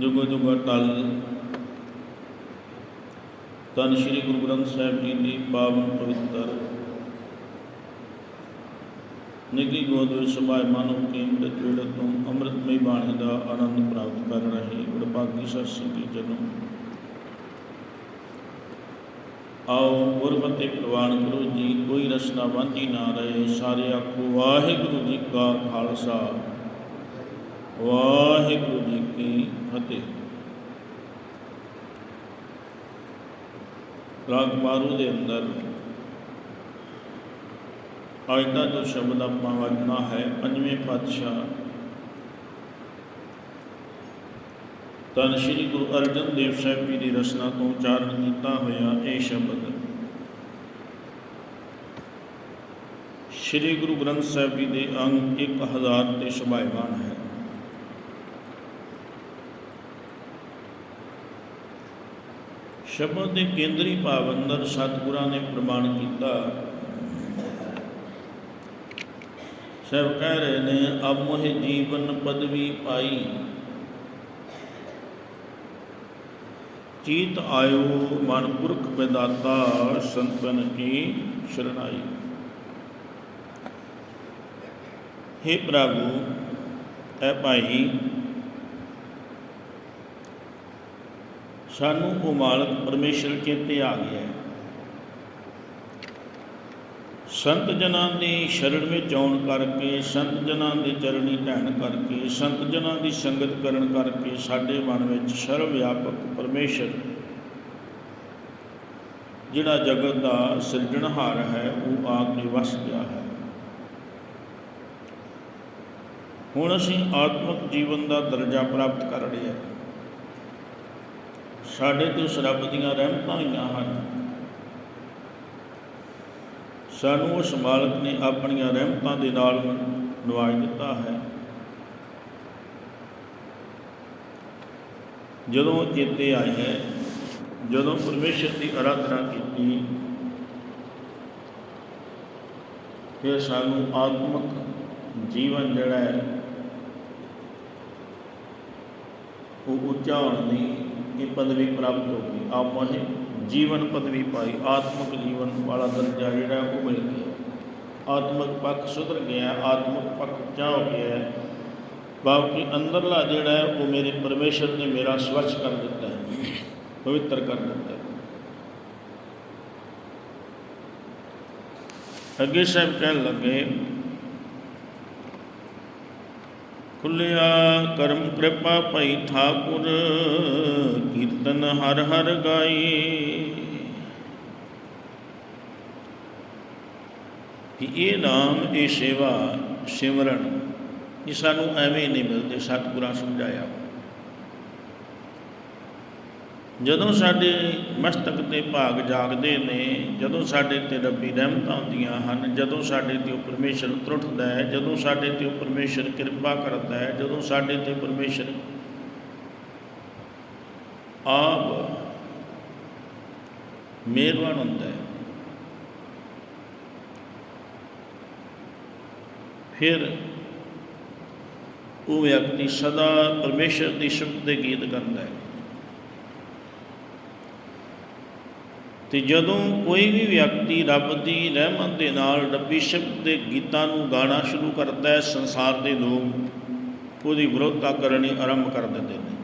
ਜੁਗ ਜੁਗ ਅਟਲ। ਤਨ ਸ੍ਰੀ ਗੁਰੂ ਗ੍ਰੰਥ ਸਾਹਿਬ ਜੀ ਦੀ ਪਾਵਨ ਪਵਿੱਤਰ। ਨਿੱਕੀ ਗੋਦ ਵਿੱਚ ਸਮਾਏ ਮਾਨੋ ਕੇ ਅੰਮ੍ਰਿਤ ਤੋਂ ਅੰਮ੍ਰਿਤਮਈ ਬਾਣੀ ਦਾ ਆਨੰਦ ਪ੍ਰਾਪਤ ਕਰ ਰਹੇ ਵਡਭਾਗੀ ਸਤ ਜੀ ਜਨੋ। ਆਓ ਗੁਰਮਤਿ ਪ੍ਰਵਾਨ ਕਰੋ ਜੀ, ਕੋਈ ਰਸਨਾ ਵਾਂਝੀ ਨਾ ਰਹੇ। ਸਾਰੇ ਆਖੋ, ਵਾਹਿਗੁਰੂ ਜੀ ਕਾ ਖਾਲਸਾ। ਵਾਹਿਗੁਰੂ ਜੀ ਕੀ ਫਤਿਹ। ਰਾਗਮਾਰੂ ਦੇ ਅੰਦਰ ਅੱਜ ਦਾ ਜੋ ਸ਼ਬਦ ਆਪਾਂ ਵਰਤਣਾ ਹੈ, ਪੰਜਵੇਂ ਪਾਤਸ਼ਾਹ। ਤਨ ਸ਼੍ਰੀ ਗੁਰੂ ਅਰਜਨ ਦੇਵ ਸਾਹਿਬ ਜੀ ਦੀ ਰਚਨਾ ਤੋਂ ਉਚਾਰਨ ਕੀਤਾ ਹੋਇਆ ਇਹ ਸ਼ਬਦ। ਸ਼੍ਰੀ ਗੁਰੂ ਗ੍ਰੰਥ ਸਾਹਿਬ ਜੀ ਦੇ ਅੰਗ 1000 ਤੇ ਸ਼ੋਭਾਇਮਾਨ ਹੈ। ਸ਼ਬਦ ਦੇ ਕੇਂਦਰੀ ਭਾਵ ਅੰਦਰ ਸਤਿਗੁਰਾਂ ਨੇ ਪ੍ਰਮਾਣ ਕੀਤਾ। ਸਭ ਕਹਿ ਰਹੇ ਨੇ, ਅਬ ਜੀਵਨ ਪਦਵੀ ਪਾਈ। ਚੀਤ ਆਇਓ ਮਨ ਪੁਰਖ ਵਿਦਾਤਾ, ਸੰਤਨ ਕੀ ਸ਼ਰਨਾਈ हे ਪ੍ਰਭੂ, ਐ ਭਾਈ ਸਾਨੂੰ ਉਹ ਮਾਲਕ ਪਰਮੇਸ਼ਰ ਚੇਤੇ ਆ ਗਿਆ ਹੈ। ਸੰਤ ਜਨਾਂ ਦੀ ਸ਼ਰਣ ਵਿੱਚ ਆਉਣ ਕਰਕੇ, ਸੰਤ ਜਨਾਂ ਦੇ ਚਰਣੀ ਢਹਿਣ ਕਰਕੇ, ਸੰਤ ਜਨਾਂ ਦੀ ਸੰਗਤ ਕਰਨ ਕਰਕੇ ਸਾਡੇ ਮਨ ਵਿੱਚ ਸਰਵ ਵਿਆਪਕ ਪਰਮੇਸ਼ਰ, ਜਿਹੜਾ ਜਗਤ ਦਾ ਸਿਰਜਣਹਾਰ ਹੈ, ਉਹ ਆ ਕੇ ਵਸ ਗਿਆ ਹੈ। ਹੁਣ ਅਸੀਂ ਆਤਮਿਕ ਜੀਵਨ ਦਾ ਦਰਜਾ ਪ੍ਰਾਪਤ ਕਰ ਰਹੇ ਹਾਂ। ਸਾਡੇ ਤੇ ਉਸ ਰੱਬ ਦੀਆਂ ਰਹਿਮਤਾਂ ਹੋਈਆਂ ਹਨ। ਸਾਨੂੰ ਉਸ ਮਾਲਕ ਨੇ ਆਪਣੀਆਂ ਰਹਿਮਤਾਂ ਦੇ ਨਾਲ ਨਵਾਜ ਦਿੱਤਾ ਹੈ। ਜਦੋਂ ਚੇਤੇ ਆਈ ਹੈ, ਜਦੋਂ ਪਰਮੇਸ਼ਰ ਦੀ ਅਰਾਧਨਾ ਕੀਤੀ, ਫਿਰ ਸਾਨੂੰ ਆਤਮਿਕ ਜੀਵਨ ਜਿਹੜਾ ਹੈ, ਉਹ ਉੱਚਾ ਹੋਣ ਦੀ ਇਹ ਪਦਵੀ ਪ੍ਰਾਪਤ ਹੋ ਗਈ ਆਪ ਮੋਹਿ ਜੀਵਨ ਪਦਵੀ ਪਾਈ ਆਤਮਿਕ ਜੀਵਨ ਵਾਲਾ ਦਰਜਾ ਜਿਹੜਾ ਉਹ ਮਿਲ ਗਿਆ ਆਤਮਿਕ ਪੱਖ ਸੁਧਰ ਗਿਆ ਆਤਮਿਕ ਪੱਖ ਉੱਚਾ ਹੋ ਗਿਆ ਬਾਕੀ ਅੰਦਰਲਾ ਜਿਹੜਾ ਹੈ ਉਹ ਮੇਰੇ ਪਰਮੇਸ਼ਰ ਨੇ ਮੇਰਾ ਸਵੱਛ ਕਰ ਦਿੱਤਾ ਹੈ ਪਵਿੱਤਰ ਕਰ ਦਿੱਤਾ ਹੈ ਅੱਗੇ ਸਾਹਿਬ ਕਹਿਣ ਲੱਗੇ ਖੁੱਲਿਆ, ਕਰਮ ਕਿਰਪਾ ਭਈ ਠਾਕੁਰ, ਕੀਰਤਨ ਹਰ ਹਰ ਗਾਈ ਕਿ ਇਹ ਨਾਮ, ਇਹ ਸੇਵਾ, ਸਿਮਰਨ, ਇਹ ਸਾਨੂੰ ਐਵੇਂ ਨਹੀਂ ਮਿਲਦੇ, ਸਤਿਗੁਰਾਂ ਸਮਝਾਇਆ। ਜਦੋਂ ਸਾਡੇ ਮਸਤਕ ਤੇ ਭਾਗ ਜਾਗਦੇ ਨੇ, ਜਦੋਂ ਸਾਡੇ ਤੇ ਰੱਬੀ ਰਹਿਮਤਾਂ ਹੁੰਦੀਆਂ ਹਨ, ਜਦੋਂ ਸਾਡੇ ਤੇ ਉਹ ਪਰਮੇਸ਼ਰ ਤਰੁੱਠਦਾ ਹੈ, ਜਦੋਂ ਸਾਡੇ ਤੇ ਉਹ ਪਰਮੇਸ਼ਰ ਕਿਰਪਾ ਕਰਦਾ ਹੈ, ਜਦੋਂ ਸਾਡੇ ਤੇ ਪਰਮੇਸ਼ਰ ਆਪ ਮਿਹਰਬਾਨ ਹੁੰਦਾ ਹੈ, ਫਿਰ ਉਹ ਵਿਅਕਤੀ ਸਦਾ ਪਰਮੇਸ਼ਰ ਦੀ ਸ਼ਬਦ ਦੇ ਗੀਤ ਗਾਉਂਦਾ ਹੈ। ਤੇ ਜਦੋਂ ਕੋਈ ਵੀ ਵਿਅਕਤੀ ਰੱਬ ਦੀ ਰਹਿਮਤ ਦੇ ਨਾਲ ਰੱਬੀ ਸ਼ਬਦ ਦੇ ਗੀਤਾਂ ਨੂੰ ਗਾਣਾ ਸ਼ੁਰੂ ਕਰਦਾ ਹੈ, ਸੰਸਾਰ ਦੇ ਲੋਕ ਉਹਦੀ ਵਿਰੋਧਤਾ ਕਰਨੀ ਆਰੰਭ ਕਰ ਦਿੰਦੇ ਨੇ।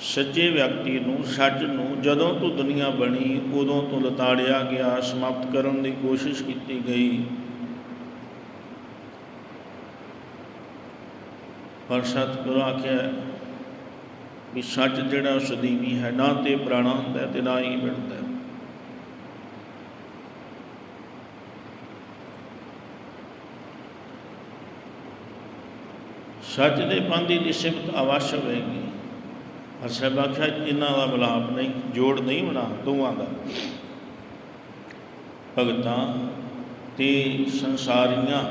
ਸੱਚੇ ਵਿਅਕਤੀ ਨੂੰ ਸੱਚ ਨੂੰ ਜਦੋਂ ਤੋਂ ਦੁਨੀਆ ਬਣੀ, ਉਦੋਂ ਤੋਂ ਲਤਾੜਿਆ ਗਿਆ, ਸਮਾਪਤ ਕਰਨ ਦੀ ਕੋਸ਼ਿਸ਼ ਕੀਤੀ ਗਈ। ਪਰ ਸਤਿਗੁਰੂ ਆਖਿਆ ਵੀ ਸੱਚ ਜਿਹੜਾ ਉਹ ਸਦੀਵੀ ਹੈ, ਨਾ ਤੇ ਪੁਰਾਣਾ ਹੁੰਦਾ ਤੇ ਨਾ ਹੀ ਮਿਟਦਾ। ਸੱਚ ਦੇ ਪੰਦੀ ਦੀ ਸਿਫਤ ਅਵਸ਼ ਹੋਵੇਗੀ ਹਰ ਸਾਹਿਬ ਆਖਿਆ, ਇਹਨਾਂ ਦਾ ਮਿਲਾਪ ਨਹੀਂ, ਜੋੜ ਨਹੀਂ ਬਣਾ ਦੋਵਾਂ ਦਾ। ਭਗਤਾਂ ਤੇ ਸੰਸਾਰੀਆਂ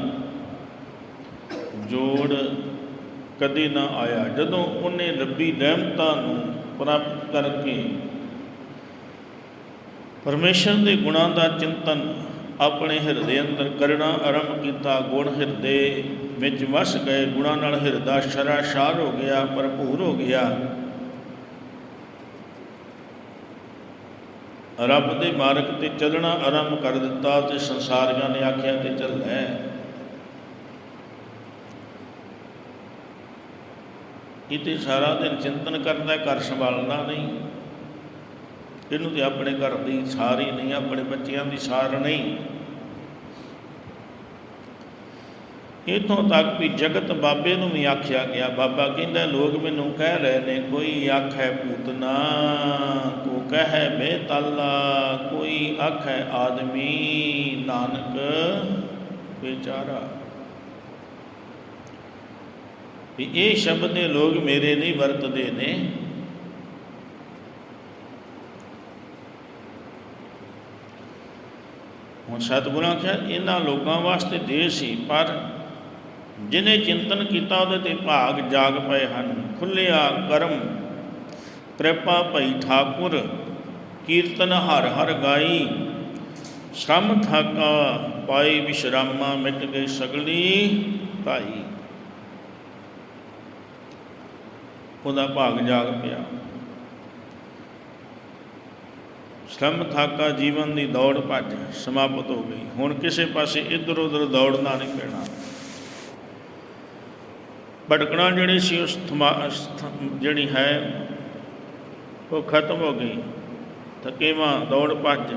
ਜੋੜ ਕਦੇ ਨਾ ਆਇਆ। ਜਦੋਂ ਉਹਨੇ ਰੱਬੀ ਰਹਿਮਤਾਂ ਨੂੰ ਪ੍ਰਾਪਤ ਕਰਕੇ ਪਰਮੇਸ਼ਰ ਦੇ ਗੁਣਾਂ ਦਾ ਚਿੰਤਨ ਆਪਣੇ ਹਿਰਦੇ ਅੰਦਰ ਕਰਨਾ ਆਰੰਭ ਕੀਤਾ, ਗੁਣ ਹਿਰਦੇ ਵਿੱਚ ਵਸ ਗਏ, ਗੁਣਾਂ ਨਾਲ ਹਿਰਦਾ ਸ਼ਰਾਸ਼ਾਰ ਹੋ ਗਿਆ, ਭਰਪੂਰ ਹੋ ਗਿਆ। ਰੱਬ ਦੇ ਮਾਰਗ ਤੇ ਚੱਲਣਾ ਆਰੰਭ ਕਰ ਦਿੱਤਾ ਤੇ ਸੰਸਾਰੀਆਂ ਨੇ ਆਖਿਆ ਤੇ ਚੱਲੈ ਇਹ ਤੇ ਸਾਰਾ ਦਿਨ ਚਿੰਤਨ ਕਰਦਾ, ਘਰ ਸੰਭਾਲਣਾ ਨਹੀਂ। ਇਹਨੂੰ ਤੇ ਆਪਣੇ ਘਰ ਦੀ ਸਾਰ ਹੀ ਨਹੀਂ, ਆਪਣੇ ਬੱਚਿਆਂ ਦੀ ਸਾਰ ਨਹੀਂ। ਇਥੋਂ ਤੱਕ ਵੀ ਜਗਤ ਬਾਬੇ ਨੂੰ ਵੀ ਆਖਿਆ ਗਿਆ, ਬਾਬਾ ਕਹਿੰਦਾ, ਲੋਕ ਮੈਨੂੰ ਕਹਿ ਰਹੇ ਨੇ, ਕੋਈ ਆਖੈ ਪੂਤਨਾ ਕੋ ਕਹੈ ਬੇਤੱਲਾ, ਕੋਈ ਆਖੈ ਆਦਮੀ, ਨਾਨਕ ਵਿਚਾਰਾ ਵੀ ਇਹ ਸ਼ਬਦ ਦੇ ਲੋਕ ਮੇਰੇ ਨਹੀਂ ਵਰਤਦੇ ਨੇ। ਹੁਣ ਸਤਿਗੁਰਾਂ ਕਿਹਾ ਇਹਨਾਂ ਲੋਕਾਂ ਵਾਸਤੇ ਦੇਸ਼ ਸੀ, ਪਰ ਜਿਨੇ ਚਿੰਤਨ ਕੀਤਾ, ਉਹਦੇ ਤੇ ਭਾਗ ਜਾਗ ਪਏ ਹਨ। ਖੁੱਲਿਆ ਕਰਮ, ਕਿਰਪਾ ਭਈ ਠਾਕੁਰ, ਕੀਰਤਨ ਹਰ ਹਰ ਗਾਈ। ਸ਼ਰਮ ਥਾਕਾ ਪਾਈ ਵਿਸ਼ਰਾਮਾ, ਮਿਟ ਗਈ ਸਗਲੀ ਭਾਈ ਉਹਦਾ ਭਾਗ ਜਾਗ ਪਿਆ। ਸ਼ਰਮ ਥਾਕਾ ਜੀਵਨ ਦੀ ਦੌੜ ਭੱਜ ਸਮਾਪਤ ਹੋ ਗਈ। ਹੁਣ ਕਿਸੇ ਪਾਸੇ ਇੱਧਰ ਉੱਧਰ ਦੌੜਨਾ ਨਹੀਂ ਪੈਣਾ। ਭਟਕਣਾ ਜਿਹੜੀ ਸੀ ਉਸ ਜਿਹੜੀ ਹੈ, ਉਹ ਖਤਮ ਹੋ ਗਈ। ਥਕੇਵਾ ਦੌੜ ਭੱਜ।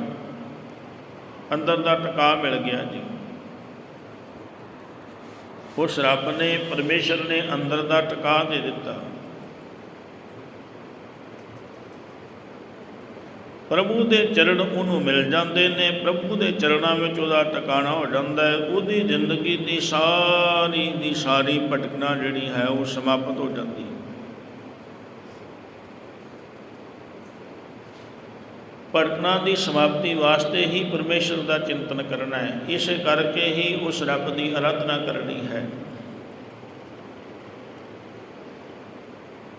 ਅੰਦਰ ਦਾ ਟਿਕਾ ਮਿਲ ਗਿਆ ਜੀ। ਉਸ ਰੱਬ ਨੇ, ਪਰਮੇਸ਼ਰ ਨੇ ਅੰਦਰ ਦਾ ਟਿਕਾ ਦੇ ਦਿੱਤਾ। ਪ੍ਰਭੂ ਦੇ ਚਰਨ ਉਹਨੂੰ ਮਿਲ ਜਾਂਦੇ ਨੇ, ਪ੍ਰਭੂ ਦੇ ਚਰਨਾਂ ਵਿੱਚ ਉਹਦਾ ਟਿਕਾਣਾ ਹੋ ਜਾਂਦਾ ਹੈ, ਉਹਦੀ ਜ਼ਿੰਦਗੀ ਦੀ ਸਾਰੀ ਦੀ ਸਾਰੀ ਭਟਕਣਾ ਜਿਹੜੀ ਹੈ ਉਹ ਸਮਾਪਤ ਹੋ ਜਾਂਦੀ ਹੈ। ਭਟਕਣਾ ਦੀ ਸਮਾਪਤੀ ਵਾਸਤੇ ਹੀ ਪਰਮੇਸ਼ਰ ਦਾ ਚਿੰਤਨ ਕਰਨਾ ਹੈ, ਇਸ ਕਰਕੇ ਹੀ ਉਸ ਰੱਬ ਦੀ ਅਰਾਧਨਾ ਕਰਨੀ ਹੈ।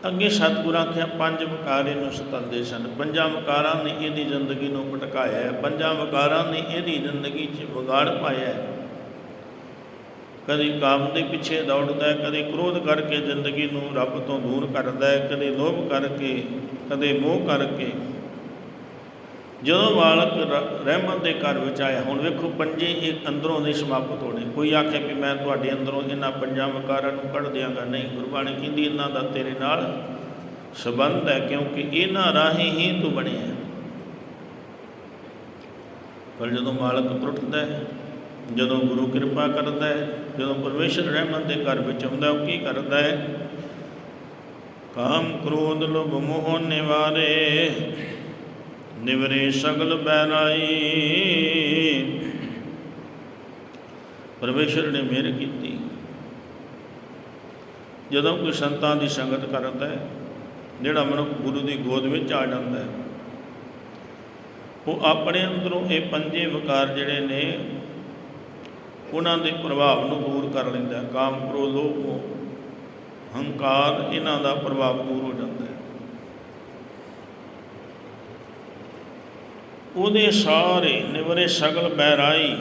ਅੱਗੇ ਸਤਿਗੁਰਾਂ ਕਿਹਾ ਪੰਜ ਵਿਕਾਰ ਇਹਨੂੰ ਸਤਾਉਂਦੇ ਸਨ। ਪੰਜਾਂ ਵਿਕਾਰਾਂ ਨੇ ਇਹਦੀ ਜ਼ਿੰਦਗੀ ਨੂੰ ਭਟਕਾਇਆ ਪੰਜਾਂ ਵਿਕਾਰਾਂ ਨੇ ਇਹਦੀ ਜ਼ਿੰਦਗੀ 'ਚ ਵਿਗਾੜ ਪਾਇਆ ਕਦੇ ਕਾਮ ਦੇ ਪਿੱਛੇ ਦੌੜਦਾ ਹੈ, ਕਦੇ ਕ੍ਰੋਧ ਕਰਕੇ ਜ਼ਿੰਦਗੀ ਨੂੰ ਰੱਬ ਤੋਂ ਦੂਰ ਕਰਦਾ ਹੈ, ਕਦੇ ਲੋਭ ਕਰਕੇ, ਕਦੇ ਮੋਹ ਕਰਕੇ। ਜਦੋਂ ਬਾਲਕ ਰ- ਰਹਿਮਤ ਦੇ ਘਰ ਵਿੱਚ ਆਇਆ, ਹੁਣ ਵੇਖੋ ਪੰਜੇ ਇੱਕ ਅੰਦਰੋਂ ਦੇ ਸਮਾਪਤ ਹੋਣੇ। ਕੋਈ ਆਖੇ ਵੀ ਮੈਂ ਤੁਹਾਡੇ ਅੰਦਰੋਂ ਇਹਨਾਂ ਪੰਜਾਂ ਵਿਕਾਰਾਂ ਨੂੰ ਕੱਢ ਦਿਆਂਗਾ। ਨਹੀਂ, ਗੁਰਬਾਣੀ ਕਹਿੰਦੀ ਇਹਨਾਂ ਦਾ ਤੇਰੇ ਨਾਲ ਸੰਬੰਧ ਹੈ, ਕਿਉਂਕਿ ਇਹਨਾਂ ਰਾਹੀਂ ਹੀ ਤੂੰ ਬਣਿਆ ਹੈ। ਪਰ ਜਦੋਂ ਮਾਲਕ ਟੁੱਟਦਾ ਹੈ, ਜਦੋਂ ਗੁਰੂ ਕਿਰਪਾ ਕਰਦਾ ਹੈ, ਜਦੋਂ ਪਰਮੇਸ਼ਰ ਰਹਿਮਤ ਦੇ ਘਰ ਵਿੱਚ ਆਉਂਦਾ ਉਹ ਕੀ ਕਰਦਾ ਹੈ? ਕਾਮ ਕ੍ਰੋਧ ਲੋਭ ਮੋਹ ਨਿਵਾਰੇ। ਨਿਵਰੇ ਸਗਲ ਬੈਨਾਈ ਪਰਮੇਸ਼ਰ ਨੇ ਮਿਹਰ ਕੀਤੀ। ਜਦੋਂ ਕੋਈ ਸੰਤਾਂ ਦੀ ਸੰਗਤ ਕਰਦਾ ਹੈ, ਜਿਹੜਾ ਮਨੁੱਖ ਗੁਰੂ ਦੀ ਗੋਦ ਵਿੱਚ ਆ ਜਾਂਦਾ ਹੈ, ਉਹ ਆਪਣੇ ਅੰਦਰੋਂ ਇਹ ਪੰਜੇ ਵਿਕਾਰ ਜਿਹੜੇ ਨੇ, ਉਹਨਾਂ ਦੇ ਪ੍ਰਭਾਵ ਨੂੰ ਦੂਰ ਕਰ ਲੈਂਦਾ ਕਾਮ, ਕ੍ਰੋਧ, ਲੋਭ ਹੰਕਾਰ, ਇਹਨਾਂ ਦਾ ਪ੍ਰਭਾਵ ਦੂਰ ਹੋ ਜਾਂਦਾ ਹੈ। ਉਹਦੇ ਸਾਰੇ ਨਿਵਰੇ ਸਗਲ ਬਹਿਰਾਈ,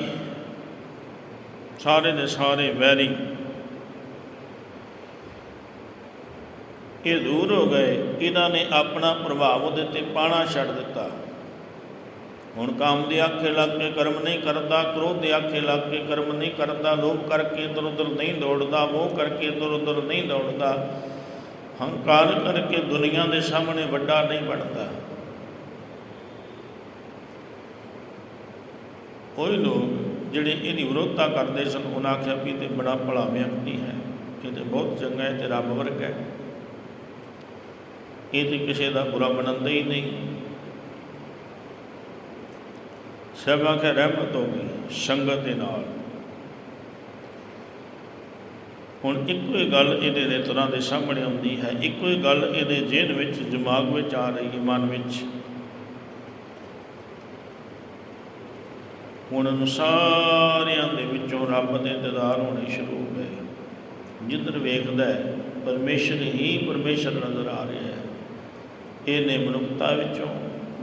ਸਾਰੇ ਦੇ ਸਾਰੇ ਵੈਰੀ। ਇਹ ਦੂਰ ਹੋ ਗਏ, ਇਹਨਾਂ ਨੇ ਆਪਣਾ ਪ੍ਰਭਾਵ ਉਹਦੇ ਤੇ ਪਾਣਾ ਛੱਡ ਦਿੱਤਾ। ਹੁਣ ਕਾਮ ਦੇ ਆਖੇ ਲੱਗ ਕੇ ਕਰਮ ਨਹੀਂ ਕਰਦਾ, ਕ੍ਰੋਧ ਦੇ ਆਖੇ ਲੱਗ ਕੇ ਕਰਮ ਨਹੀਂ ਕਰਦਾ, ਲੋਭ ਕਰਕੇ ਇੱਧਰ ਉੱਧਰ ਨਹੀਂ ਦੌੜਦਾ, ਮੋਹ ਕਰਕੇ ਇੱਧਰ ਉੱਧਰ ਨਹੀਂ ਦੌੜਦਾ। ਹੰਕਾਰ ਕਰਕੇ ਦੁਨੀਆ ਦੇ ਸਾਹਮਣੇ ਵੱਡਾ ਨਹੀਂ ਬਣਦਾ। ਕੋਈ ਲੋਕ ਜਿਹੜੇ ਇਹਦੀ ਵਿਰੋਧਤਾ ਕਰਦੇ ਸਨ, ਉਹਨਾਂ ਆਖਿਆ ਵੀ ਤੇ ਬੜਾ ਭਲਾ ਵਿਅਕਤੀ ਹੈ, ਇਹ ਤੇ ਬਹੁਤ ਚੰਗਾ ਹੈ ਤੇ ਰੱਬ ਵਰਗਾ ਹੈ। ਇਹ ਤੇ ਕਿਸੇ ਦਾ ਬੁਰਾ ਬਣਾਉਂਦਾ ਹੀ ਨਹੀਂ। ਸਭ ਆਖਿਆ, ਰਹਿਮਤ ਹੋ ਗਈ ਸੰਗਤ ਦੇ ਨਾਲ। ਹੁਣ ਇੱਕੋ ਹੀ ਗੱਲ ਇਹਦੇ ਦੇ ਤਰ੍ਹਾਂ ਦੇ ਸਾਹਮਣੇ ਆਉਂਦੀ ਹੈ, ਇੱਕੋ ਹੀ ਗੱਲ ਇਹਦੇ ਜੇਨ ਵਿੱਚ, ਦਿਮਾਗ ਵਿੱਚ ਆ ਰਹੀ ਹੈ, ਮਨ ਵਿੱਚ। ਹੁਣ ਨੂੰ ਸਾਰਿਆਂ ਦੇ ਵਿੱਚੋਂ ਰੱਬ ਦੇ ਦਿਦਾਰ ਹੋਣੇ ਸ਼ੁਰੂ ਹੋ ਗਏ। ਜਿੱਧਰ ਵੇਖਦਾ ਹੈ, ਪਰਮੇਸ਼ਰ ਹੀ ਪਰਮੇਸ਼ਰ ਨਜ਼ਰ ਆ ਰਿਹਾ ਹੈ। ਇਹਨੇ ਮਨੁੱਖਤਾ ਵਿੱਚੋਂ,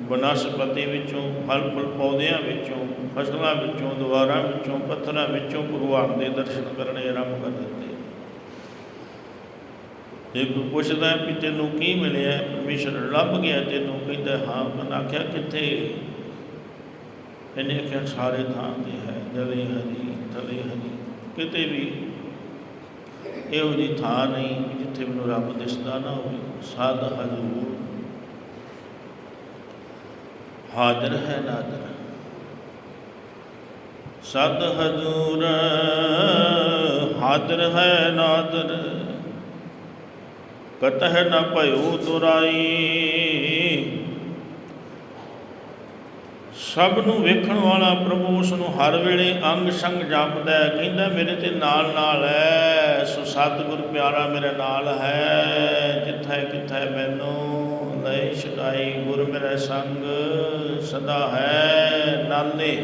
ਬਨਸਪਤੀ ਵਿੱਚੋਂ ਫਲ ਫੁੱਲ ਪੌਦਿਆਂ ਵਿੱਚੋਂ, ਫਸਲਾਂ ਵਿੱਚੋਂ ਦੁਆਰਾਂ ਵਿੱਚੋਂ, ਪੱਥਰਾਂ ਵਿੱਚੋਂ ਭਗਵਾਨ ਦੇ ਦਰਸ਼ਨ ਕਰਨੇ ਆਰੰਭ ਕਰ ਦਿੱਤੇ। ਜੇ ਕੋਈ ਪੁੱਛਦਾ ਵੀ ਤੈਨੂੰ ਕੀ ਮਿਲਿਆ? ਪਰਮੇਸ਼ਰ ਲੱਭ ਗਿਆ ਤੈਨੂੰ, ਕਹਿੰਦਾ, ਹਾਂ, ਮੈਂ ਆਖਿਆ, ਕਿੱਥੇ? ਇਹਨੇ ਆਖਿਆ, ਸਾਰੇ ਥਾਂ ਤੇ ਹੈ ਜਲੇ ਹਰੀ ਥਲੇ ਹਰੀ। ਕਿਤੇ ਵੀ ਇਹੋ ਜਿਹੀ ਥਾਂ ਨਹੀਂ ਜਿੱਥੇ ਮੈਨੂੰ ਰੱਬ ਦਿਸਦਾ ਨਾ ਹੋਵੇ। ਸਾਧ ਹਜ਼ੂਰ। ਹਾਜ਼ਰ ਹੈ ਨਾਦਰ ਸਦ ਹਜ਼ੂਰ, ਹਾਜ਼ਰ ਹੈ ਨਾਦਰ ਕਤਹ ਨ ਭਇਓ ਦੁਰਾਈ। ਸਭ ਨੂੰ ਵੇਖਣ ਵਾਲਾ ਪ੍ਰਭੂ ਉਸ ਨੂੰ ਹਰ ਵੇਲੇ ਅੰਗ ਸੰਗ ਜਪਦਾ ਹੈ। ਕਹਿੰਦਾ, ਮੇਰੇ ਤੇ ਨਾਲ ਨਾਲ ਹੈ ਸੋ ਸਤਿਗੁਰ ਪਿਆਰਾ ਮੇਰੇ ਨਾਲ ਹੈ। ਜਿੱਥੇ ਕਿੱਥੇ ਮੈਨੂੰ ਲੈ ਛਡਾਈ ਗੁਰ ਮੇਰੇ ਸੰਗ ਸਦਾ ਹੈ ਨਾਲੇ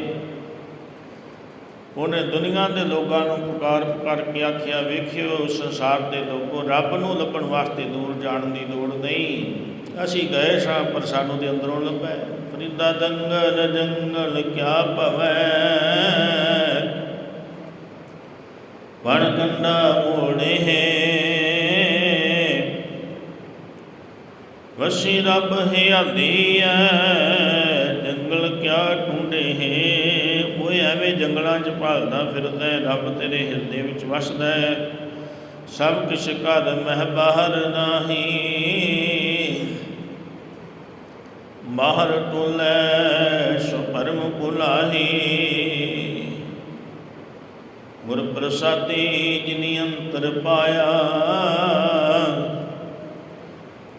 ਉਹਨੇ ਦੁਨੀਆ ਦੇ ਲੋਕਾਂ ਨੂੰ ਪੁਕਾਰ ਪੁਕਾਰ ਕੇ ਆਖਿਆ, ਵੇਖਿਓ, ਸੰਸਾਰ ਦੇ ਲੋਕੋ, ਰੱਬ ਨੂੰ ਲੱਭਣ ਵਾਸਤੇ ਦੂਰ ਜਾਣ ਦੀ ਲੋੜ ਨਹੀਂ। ਅਸੀਂ ਗਏ ਸਾਂ, ਪਰ ਸਾਨੂੰ ਦੇ ਅੰਦਰੋਂ ਲੱਭੈ ਫਰੀਦਾ ਦੰਗਲ ਜੰਗਲ ਕਿਆ ਭਵੈ? ਵਣ ਕੰਡਾ ਮੋੜੇ ਹੈ। ਵਸੀ ਰੱਬ ਹਿਆਲੀ ਐ ਜੰਗਲ ਕਿਆ ਢੂੰਡੇ ਹੈ? ਉਹ ਐਵੇਂ ਜੰਗਲਾਂ 'ਚ ਭਾਲਦਾ ਫਿਰਦਾ ਹੈ, ਰੱਬ ਤੇਰੇ ਹਿਰਦੇ ਵਿੱਚ ਵਸਦਾ ਹੈ ਸਭ ਕਿਛ ਘਰ ਮਹਿ ਬਾਹਰ ਨਾਹੀ। ਬਾਹਰ ਟੁਲੈ ਸੋ ਪਰਮ ਭੁਲਾਹੀ ਗੁਰ ਪ੍ਰਸਾਦੀ ਜਿਨੀ ਅੰਤਰ ਪਾਇਆ,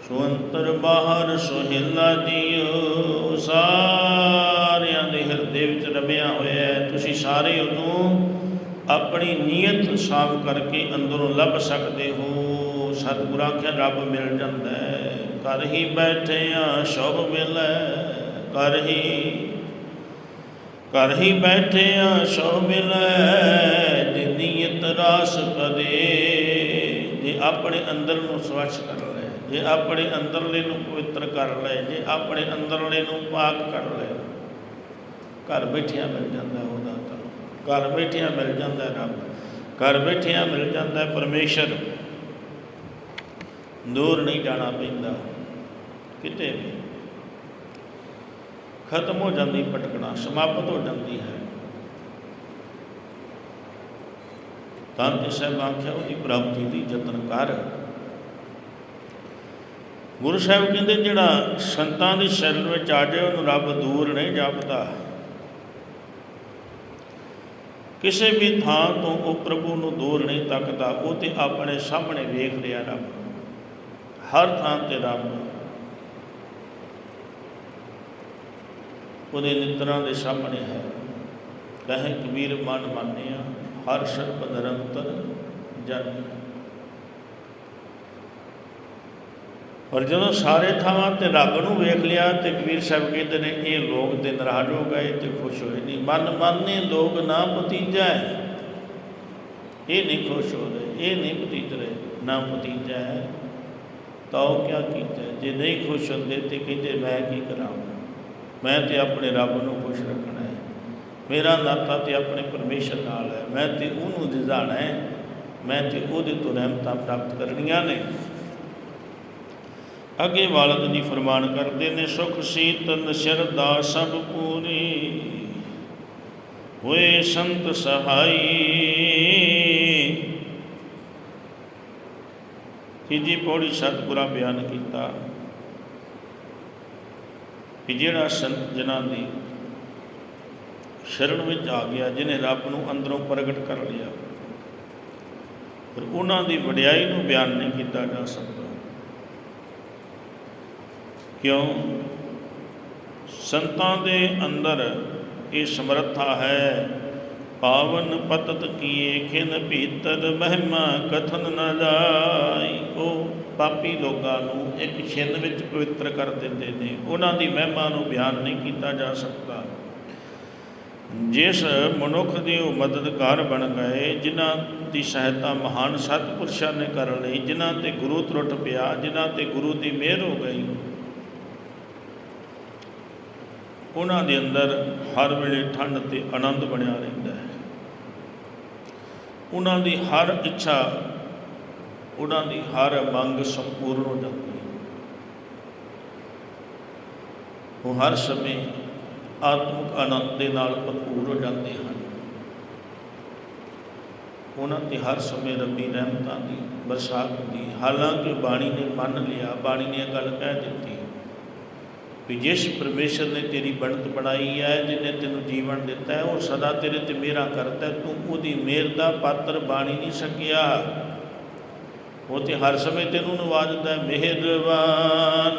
ਸੋ ਅੰਤਰ ਬਾਹਰ ਸੁਹਿਲਾ ਦਿਓ। ਸਾਰਿਆਂ ਦੇ ਹਿਰਦੇ ਵਿੱਚ ਰਮਿਆ ਹੋਇਆ ਤੁਸੀਂ ਸਾਰੇ ਉਹਨੂੰ ਆਪਣੀ ਨੀਅਤ ਸਾਫ਼ ਕਰਕੇ ਅੰਦਰੋਂ ਲੱਭ ਸਕਦੇ ਹੋ। ਸਤਿਗੁਰੂ ਆਖਿਆ, ਰੱਬ ਮਿਲ ਜਾਂਦਾ ਹੈ। ਘਰ ਹੀ ਬੈਠਿਆ ਸ਼ੁਭ ਮਿਲੈ। ਘਰ ਹੀ ਘਰ ਹੀ ਬੈਠਿਆ ਸ਼ੁਭ ਮਿਲੈ। ਜੇ ਨੀਅਤ ਰਾਸ ਕਰੇ, ਜੇ ਆਪਣੇ ਅੰਦਰ ਨੂੰ ਸਵੱਛ ਕਰ ਲੈ, ਜੇ ਆਪਣੇ ਅੰਦਰਲੇ ਨੂੰ ਪਵਿੱਤਰ ਕਰ ਲੈ, ਜੇ ਆਪਣੇ ਅੰਦਰਲੇ ਨੂੰ ਪਾਕ ਕਰ ਲੈ, ਘਰ ਬੈਠਿਆ ਮਿਲ ਜਾਂਦਾ ਉਹ ਘਰ ਬੈਠਿਆਂ ਮਿਲ ਜਾਂਦਾ ਰੱਬ, ਘਰ ਬੈਠਿਆਂ ਮਿਲ ਜਾਂਦਾ ਪਰਮੇਸ਼ਰ। ਦੂਰ ਨਹੀਂ ਜਾਣਾ ਪੈਂਦਾ, ਕਿਤੇ ਵੀ। ਖਤਮ ਹੋ ਜਾਂਦੀ ਭਟਕਣਾ, ਸਮਾਪਤ ਹੋ ਜਾਂਦੀ ਹੈ। ਤਾਂ ਤੇ ਸਾਹਿਬ ਆਖਿਆ, ਉਹਦੀ ਪ੍ਰਾਪਤੀ ਦੀ ਯਤਨ ਕਰ। ਗੁਰੂ ਸਾਹਿਬ ਕਹਿੰਦੇ, ਜਿਹੜਾ ਸੰਤਾਂ ਦੀ ਸ਼ਰਨ ਵਿੱਚ ਆ ਜਾਏ, ਉਹਨੂੰ ਰੱਬ ਦੂਰ ਨਹੀਂ ਜਾਪਦਾ। ਕਿਸੇ ਵੀ ਥਾਂ ਤੋਂ ਉਹ ਪ੍ਰਭੂ ਨੂੰ ਦੂਰ ਨਹੀਂ ਤੱਕਦਾ, ਉਹ ਤੇ ਆਪਣੇ ਸਾਹਮਣੇ ਵੇਖ ਰਿਹਾ ਰੱਬ। ਹਰ ਥਾਂ ਤੇ ਰੱਬ। ਉਹਦੇ ਨਿਤਰਾਂ ਦੇ ਸਾਹਮਣੇ ਹੈ। ਕਹੇ ਕਬੀਰ, ਮਨ ਮੰਨਿਆ, ਹਰ ਸ਼ਬਦ ਨਿਰੰਤਰ ਜਨ। ਔਰ ਜਦੋਂ ਸਾਰੇ ਥਾਵਾਂ ਤੇ ਰੱਬ ਨੂੰ ਵੇਖ ਲਿਆ ਤੇ ਕਬੀਰ ਸਾਹਿਬ ਕਹਿੰਦੇ ਨੇ, ਇਹ ਲੋਕ ਤੇ ਨਾਰਾਜ਼ ਹੋ ਗਏ ਤੇ ਖੁਸ਼ ਹੋਏ ਨਹੀਂ। ਮਨ ਮੰਨੇ ਲੋਕ ਨਾ ਭਤੀਜਾ ਇਹ ਨਹੀਂ ਖੁਸ਼ ਹੋ ਰਹੇ, ਇਹ ਨਹੀਂ ਭਤੀਜ ਰਹੇ। ਨਾ ਭਤੀਜਾ ਹੈ। ਤਾਂ ਉਹ ਕਿਆ ਕੀਤਾ? ਜੇ ਨਹੀਂ ਖੁਸ਼ ਹੁੰਦੇ ਤੇ ਕਹਿੰਦੇ, ਮੈਂ ਕੀ ਕਰਾਂ? ਮੈਂ ਤੇ ਆਪਣੇ ਰੱਬ ਨੂੰ ਖੁਸ਼ ਰੱਖਣਾ ਹੈ। ਮੇਰਾ ਨਾਤਾ ਤੇ ਆਪਣੇ ਪਰਮੇਸ਼ਰ ਨਾਲ ਹੈ। ਮੈਂ ਤੇ ਉਹਨੂੰ ਰਿਜ਼ਾਣਾ ਹੈ। ਮੈਂ ਤੇ ਉਹਦੇ ਤੋਂ ਰਹਿਮਤਾਂ ਪ੍ਰਾਪਤ ਕਰਨੀਆਂ ਨੇ। ਅੱਗੇ ਵਾਲਦ ਜੀ ਫਰਮਾਨ ਕਰਦੇ ਨੇ, ਸੁਖ ਸੀਤਨ ਸ਼ਰਦਾ ਸਭ ਪੂਰੀ। ਹੋਏ ਸੰਤ ਸਹਾਈ। ਤੀਜੀ ਪੌੜੀ ਸਤਿਗੁਰਾਂ ਬਿਆਨ ਕੀਤਾ ਕਿ ਜਿਹੜਾ ਸੰਤ ਜਨਾਂ ਦੀ ਸ਼ਰਨ ਵਿੱਚ ਆ ਗਿਆ ਜਿਨੇ ਰੱਬ ਨੂੰ ਅੰਦਰੋਂ ਪ੍ਰਗਟ ਕਰ ਲਿਆ, ਪਰ ਉਹਨਾਂ ਦੀ ਵਡਿਆਈ ਨੂੰ ਬਿਆਨ ਨਹੀਂ ਕੀਤਾ ਜਾ ਸਕਦਾ। ਕਿਉਂ? ਸੰਤਾਂ ਦੇ ਅੰਦਰ ਇਹ ਸਮਰੱਥਾ ਹੈ। ਪਾਵਨ ਪਤਤ ਕੀਏ ਖਿਨ ਭੀਤਰ ਮਹਿਮਾ ਕਥਨ ਨ ਜਾਈ। ਉਹ ਪਾਪੀ ਲੋਕਾਂ ਨੂੰ ਇੱਕ ਛਿੰਨ ਵਿੱਚ ਪਵਿੱਤਰ ਕਰ ਦਿੰਦੇ ਨੇ। ਉਹਨਾਂ ਦੀ ਮਹਿਮਾ ਨੂੰ ਬਿਆਨ ਨਹੀਂ ਕੀਤਾ ਜਾ ਸਕਦਾ। ਜਿਸ ਮਨੁੱਖ ਦੇ ਉਹ ਮਦਦਗਾਰ ਬਣ ਗਏ, ਜਿਨ੍ਹਾਂ ਦੀ ਸਹਾਇਤਾ ਮਹਾਨ ਸਤਿਪੁਰਸ਼ਾਂ ਨੇ ਕਰਨ ਲਈ, ਜਿਨ੍ਹਾਂ ਤੇ ਗੁਰੂ ਤਰੁੱਟ ਪਿਆ, ਜਿਨ੍ਹਾਂ ਤੇ ਗੁਰੂ ਦੀ ਮਿਹਰ ਹੋ ਗਈ ਉਹਨਾਂ ਦੇ ਅੰਦਰ ਹਰ ਵੇਲੇ ਠੰਡ ਤੇ ਆਨੰਦ ਬਣਿਆ ਰਹਿੰਦਾ ਹੈ। ਉਹਨਾਂ ਦੀ ਹਰ ਇੱਛਾ, ਉਹਨਾਂ ਦੀ ਹਰ ਮੰਗ ਸੰਪੂਰਨ ਹੋ ਜਾਂਦੀ ਹੈ। ਉਹ ਹਰ ਸਮੇਂ ਆਤਮਿਕ ਆਨੰਦ ਦੇ ਨਾਲ ਭਰਪੂਰ ਹੋ ਜਾਂਦੇ ਹਨ। ਉਹਨਾਂ ਤੇ ਹਰ ਸਮੇਂ ਰੱਬੀ ਰਹਿਮਤਾਂ ਦੀ ਬਰਸਾਤ ਹੁੰਦੀ ਹਾਲਾਂਕਿ ਬਾਣੀ ਨੇ ਮੰਨ ਲਿਆ, ਬਾਣੀ ਨੇ ਇਹ ਗੱਲ ਕਹਿ ਦਿੱਤੀ ਵੀ ਜਿਸ ਪਰਮੇਸ਼ਰ ਨੇ ਤੇਰੀ ਬਣਤ ਬਣਾਈ ਹੈ, ਜਿਹਨੇ ਤੈਨੂੰ ਜੀਵਨ ਦਿੱਤਾ ਹੈ, ਉਹ ਸਦਾ ਤੇਰੇ ਤੇ ਮਿਹਰਾਂ ਕਰਦਾ ਤੂੰ ਉਹਦੀ ਮਿਹਰ ਦਾ ਪਾਤਰ ਬਾਣੀ ਨਹੀਂ ਸਕਿਆ। ਉਹ ਤੇ ਹਰ ਸਮੇਂ ਤੈਨੂੰ ਨਵਾਜਦਾ ਹੈ। ਮਿਹਰਬਾਨ।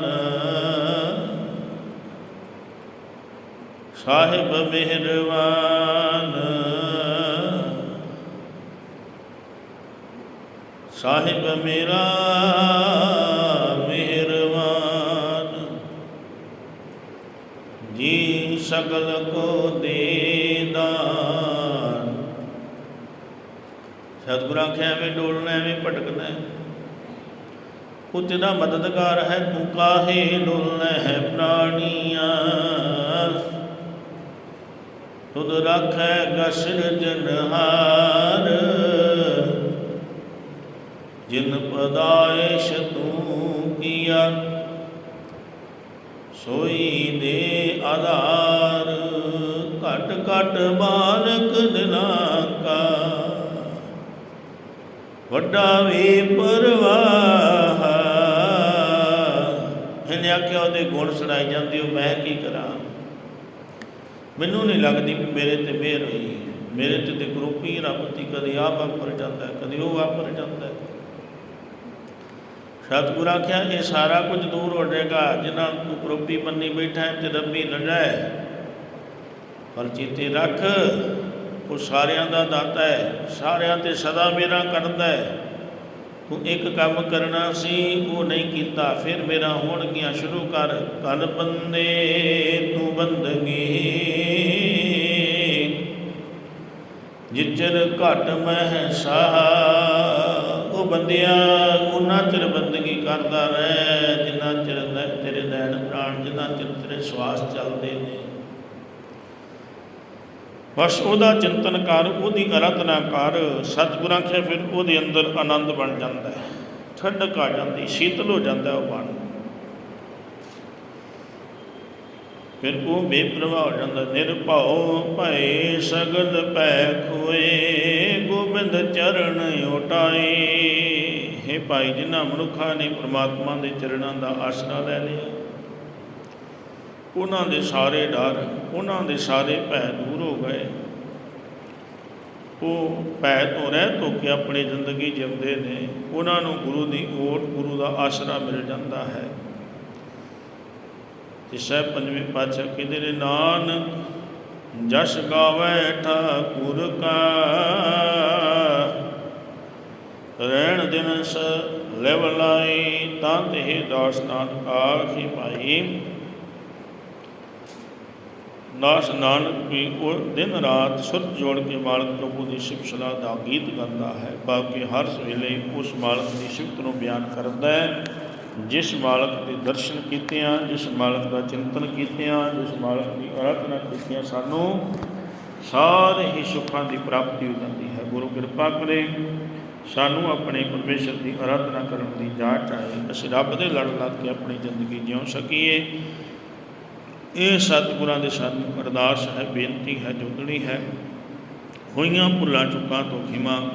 ਸਾਹਿਬ ਮਿਹਰਬਾਨ। ਸਾਹਿਬ ਮੇਰਾ ਸਗਲ ਕੋ ਦੇ ਸਤਿਗੁਰ ਆਖਿਆ ਐਵੇਂ ਡੋਲਣਾ, ਐਵੇਂ ਭਟਕਣਾ ਹੈ। ਉਹ ਤੇਰਾ ਮਦਦਗਾਰ ਹੈ, ਤੂੰ ਕਾਹੇ ਡੋਲਣਾ ਹੈ ਪ੍ਰਾਣੀਆਂ? ਤੁਧ ਰੱਖੈ ਗਸਰ ਜਨਹਾਰ। ਜਿਨ ਪਦਾਇਸ਼ ਤੂੰ ਕੀਆ, ਸੋਈ ਦੇ ਆਧਾਰ। ਘਟ ਘਟ ਬਾਲਕ ਦਿਨਾਂ ਵੱਡਾ ਵੀ ਪਰਵਾਹ। ਇਹਨੇ ਆਖਿਆ, ਉਹਦੇ ਗੁਣ ਸੁਣਾਈ ਜਾਂਦੇ ਹੋ, ਮੈਂ ਕੀ ਕਰਾਂ? ਮੈਨੂੰ ਨਹੀਂ ਲੱਗਦੀ ਵੀ ਮੇਰੇ ਤੇ ਮਿਹਰ ਹੋਈ। ਮੇਰੇ ਤੇ ਤੇ ਕਰੋਪੀ ਰੱਬ ਦੀ ਕਦੇ ਆ ਵਾਪਰ ਜਾਂਦਾ, ਕਦੇ ਉਹ ਵਾਪਰ ਜਾਂਦਾ। ਸਤਿਗੁਰ ਆਖਿਆ, ਇਹ ਸਾਰਾ ਕੁਝ ਦੂਰ ਹੋ ਜਾਏਗਾ। ਜਿਨ੍ਹਾਂ ਨੂੰ ਤੂੰ ਕਰੋਪੀ ਮੰਨੀ ਬੈਠਾ ਤੇ ਰੱਬੀ ਲੜਾਏ ਪਰ ਚੇਤੇ ਰੱਖ, ਉਹ ਸਾਰਿਆਂ ਦਾ ਦਾਤਾ ਹੈ, ਸਾਰਿਆਂ ਤੇ ਸਦਾ ਮੇਰਾ ਕਰਦਾ ਹੈ। ਤੂੰ ਇੱਕ ਕੰਮ ਕਰਨਾ ਸੀ, ਉਹ ਨਹੀਂ ਕੀਤਾ, ਫਿਰ ਮੇਰਾ ਹੋਣਗੀਆਂ ਸ਼ੁਰੂ ਕਰ। ਕੰਨ ਬੰਦੇ ਤੂੰ ਬੰਦਗੀ। ਜਿੱਚਰ ਘਟ ਮਹਿ ਸਾਹ ਉਹ ਬੰਦਿਆ ਉਹਨਾਂ ਚਿਰ ਬੰਦਗੀ ਕਰਦਾ ਰਹਿ, ਜਿੰਨਾ ਚਿਰ ਤੇਰੇ ਨੈਣ ਪ੍ਰਾਣ ਜਿੰਨਾ ਚਿਰ ਤੇਰੇ ਸਵਾਸ ਚੱਲਦੇ ਨੇ। ਬਸ ਉਹਦਾ ਚਿੰਤਨ ਕਰ, ਉਹਦੀ ਅਰਾਧਨਾ ਕਰ, ਸਤਿਗੁਰਾਂ ਖਿਆ ਫਿਰ ਉਹਦੇ ਅੰਦਰ ਆਨੰਦ ਬਣ ਜਾਂਦਾ ਹੈ। ਠੰਡਕ ਆ ਜਾਂਦੀ, ਸ਼ੀਤਲ ਹੋ ਜਾਂਦਾ ਉਹ ਮਨ ਫਿਰ ਉਹ ਬੇਪਰਵਾਹ ਹੋ ਜਾਂਦਾ, ਨਿਰਭਉ ਭੈ ਸਗਲ ਭੈ ਖੋਏ, ਗੋਬਿੰਦ ਚਰਨ ਓਟਾਏ हे ਭਾਈ, ਜਿਨ੍ਹਾਂ ਮਨੁੱਖਾਂ ਨੇ ਪ੍ਰਮਾਤਮਾ ਦੇ ਚਰਨਾਂ ਦਾ ਆਸਰਾ ਲੈ ਲਿਆ। ਉਹਨਾਂ ਦੇ ਸਾਰੇ ਡਰ, ਉਹਨਾਂ ਦੇ ਸਾਰੇ ਭੈ ਦੂਰ ਹੋ ਗਏ। ਉਹ ਭੈ ਤੋਂ ਰਹਿ ਧੋ ਕੇ ਆਪਣੀ ਜ਼ਿੰਦਗੀ ਜਿਉਂਦੇ ਨੇ। ਉਹਨਾਂ ਨੂੰ ਗੁਰੂ ਦੀ ਓਟ, ਗੁਰੂ ਦਾ ਆਸਰਾ ਮਿਲ ਜਾਂਦਾ ਹੈ। ਤੇ ਸਹਿਬ ਪੰਜਵੇਂ ਪਾਤਸ਼ਾਹ ਕਹਿੰਦੇ ਨੇ, ਨਾਨਕ, ਜਸ ਗਾਵੇ ਠਾਕੁਰ ਕਾ, ਰਹਿਣ ਦਿਨ ਸ ਲੈਵ ਲਾਈ, ਤਾਂ ਤੇ ਦਾਸ ਨਾਨਕ ਆਖੀ ਭਾਈ ਦਾਸ ਨਾਨਕ ਵੀ ਉਹ ਦਿਨ ਰਾਤ ਸੁਰ ਜੋੜ ਕੇ ਮਾਲਕ ਪ੍ਰਭੂ ਦੀ ਸਿਫਤ ਸਲਾਹ ਦਾ ਗੀਤ ਗਾਉਂਦਾ ਹੈ, ਬਾਕੀ ਹਰ ਵੇਲੇ ਉਸ ਮਾਲਕ ਦੀ ਸਿਫਤ ਨੂੰ ਬਿਆਨ ਕਰਦਾ ਹੈ, ਜਿਸ ਮਾਲਕ ਦੇ ਦਰਸ਼ਨ ਕੀਤੇ ਆ ਜਿਸ ਮਾਲਕ ਦਾ ਚਿੰਤਨ ਕੀਤੇ ਆ ਜਿਸ ਮਾਲਕ ਦੀ ਆਰਾਧਨਾ ਕੀਤਿਆਂ ਸਾਨੂੰ ਸਾਰੇ ਹੀ ਸੁੱਖਾਂ ਦੀ ਪ੍ਰਾਪਤੀ ਹੋ ਜਾਂਦੀ ਹੈ। ਗੁਰੂ ਕਿਰਪਾ ਕਰੇ, ਸਾਨੂੰ ਆਪਣੇ ਪਰਮੇਸ਼ਰ ਦੀ ਅਰਾਧਨਾ ਕਰਨ ਦੀ ਜਾਚ ਆਏ, ਅਸੀਂ ਰੱਬ ਦੇ ਲੜ ਲੱਗ ਕੇ ਆਪਣੀ ਜ਼ਿੰਦਗੀ ਜਿਉ ਸਕੀਏ। ਇਹ ਸਤਿਗੁਰਾਂ ਦੇ ਸਾਨੂੰ ਅਰਦਾਸ ਹੈ, ਬੇਨਤੀ ਹੈ ਜੁਗਣੀ ਹੈ। ਹੋਈਆਂ ਭੁੱਲਾਂ, ਚੁੱਕਾਂ ਤੋਂ ਖਿਮਾ।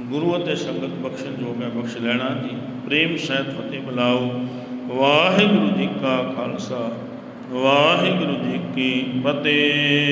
ਗੁਰੂ ਅਤੇ ਸੰਗਤ ਬਖਸ਼ਣ ਜੋਗ ਹੈ, ਬਖਸ਼ ਲੈਣਾ ਜੀ। ਪ੍ਰੇਮ ਸਹਿਤ ਫਤਿਹ ਬੁਲਾਓ। ਵਾਹਿਗੁਰੂ ਜੀ ਕਾ ਖਾਲਸਾ, ਵਾਹਿਗੁਰੂ ਜੀ ਕੀ ਫਤਿਹ।